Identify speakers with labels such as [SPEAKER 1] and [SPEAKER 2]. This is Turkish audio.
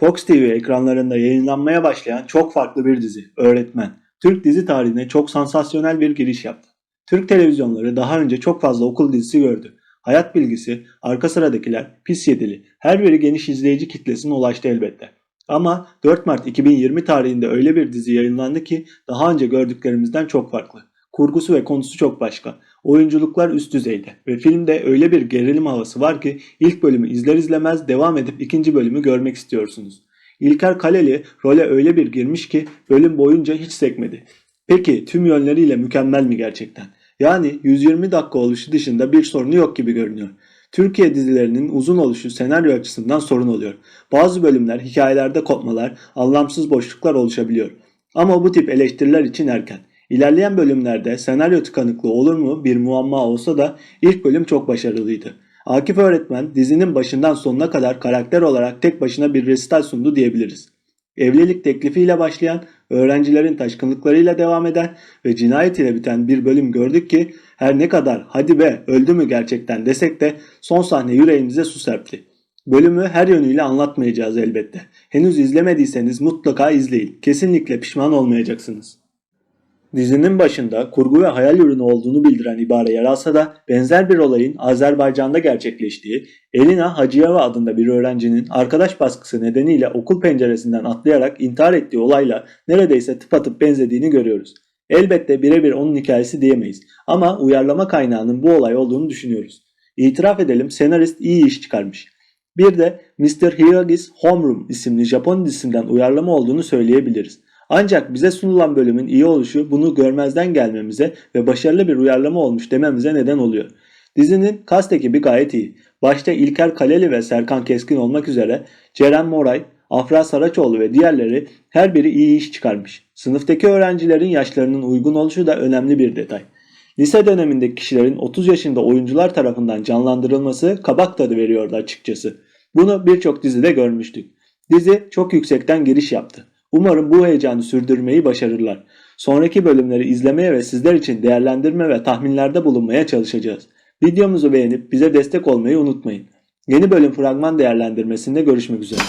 [SPEAKER 1] Fox TV ekranlarında yayınlanmaya başlayan çok farklı bir dizi, Öğretmen. Türk dizi tarihine çok sansasyonel bir giriş yaptı. Türk televizyonları daha önce çok fazla okul dizisi gördü. Hayat bilgisi, arka sıradakiler, pis yedili, her biri geniş izleyici kitlesine ulaştı elbette. Ama 4 Mart 2020 tarihinde öyle bir dizi yayınlandı ki daha önce gördüklerimizden çok farklı. Kurgusu ve konusu çok başka. Oyunculuklar üst düzeyde ve filmde öyle bir gerilim havası var ki ilk bölümü izler izlemez devam edip ikinci bölümü görmek istiyorsunuz. İlker Kaleli role öyle bir girmiş ki bölüm boyunca hiç sekmedi. Peki tüm yönleriyle mükemmel mi gerçekten? Yani 120 dakika oluşu dışında bir sorunu yok gibi görünüyor. Türkiye dizilerinin uzun oluşu senaryo açısından sorun oluyor. Bazı bölümler hikayelerde kopmalar, anlamsız boşluklar oluşabiliyor. Ama bu tip eleştiriler için erken. İlerleyen bölümlerde senaryo tıkanıklığı olur mu bir muamma olsa da ilk bölüm çok başarılıydı. Akif öğretmen dizinin başından sonuna kadar karakter olarak tek başına bir resital sundu diyebiliriz. Evlilik teklifiyle başlayan, öğrencilerin taşkınlıklarıyla devam eden ve cinayet ile biten bir bölüm gördük ki her ne kadar hadi be öldü mü gerçekten desek de son sahne yüreğimize su serpti. Bölümü her yönüyle anlatmayacağız elbette. Henüz izlemediyseniz mutlaka izleyin. Kesinlikle pişman olmayacaksınız. Dizinin başında kurgu ve hayal ürünü olduğunu bildiren ibare yer alsa da benzer bir olayın Azerbaycan'da gerçekleştiği, Elina Hacıyeva adında bir öğrencinin arkadaş baskısı nedeniyle okul penceresinden atlayarak intihar ettiği olayla neredeyse tıpatıp benzediğini görüyoruz. Elbette birebir onun hikayesi diyemeyiz ama uyarlama kaynağının bu olay olduğunu düşünüyoruz. İtiraf edelim senarist iyi iş çıkarmış. Bir de Mr. Hirogi's Homeroom isimli Japon dizisinden uyarlama olduğunu söyleyebiliriz. Ancak bize sunulan bölümün iyi oluşu bunu görmezden gelmemize ve başarılı bir uyarlama olmuş dememize neden oluyor. Dizinin cast ekibi gayet iyi. Başta İlker Kaleli ve Serkan Keskin olmak üzere Ceren Moray, Afra Saraçoğlu ve diğerleri her biri iyi iş çıkarmış. Sınıftaki öğrencilerin yaşlarının uygun oluşu da önemli bir detay. Lise dönemindeki kişilerin 30 yaşında oyuncular tarafından canlandırılması kabak tadı veriyordu açıkçası. Bunu birçok dizide görmüştük. Dizi çok yüksekten giriş yaptı. Umarım bu heyecanı sürdürmeyi başarırlar. Sonraki bölümleri izlemeye ve sizler için değerlendirme ve tahminlerde bulunmaya çalışacağız. Videomuzu beğenip bize destek olmayı unutmayın. Yeni bölüm fragman değerlendirmesinde görüşmek üzere.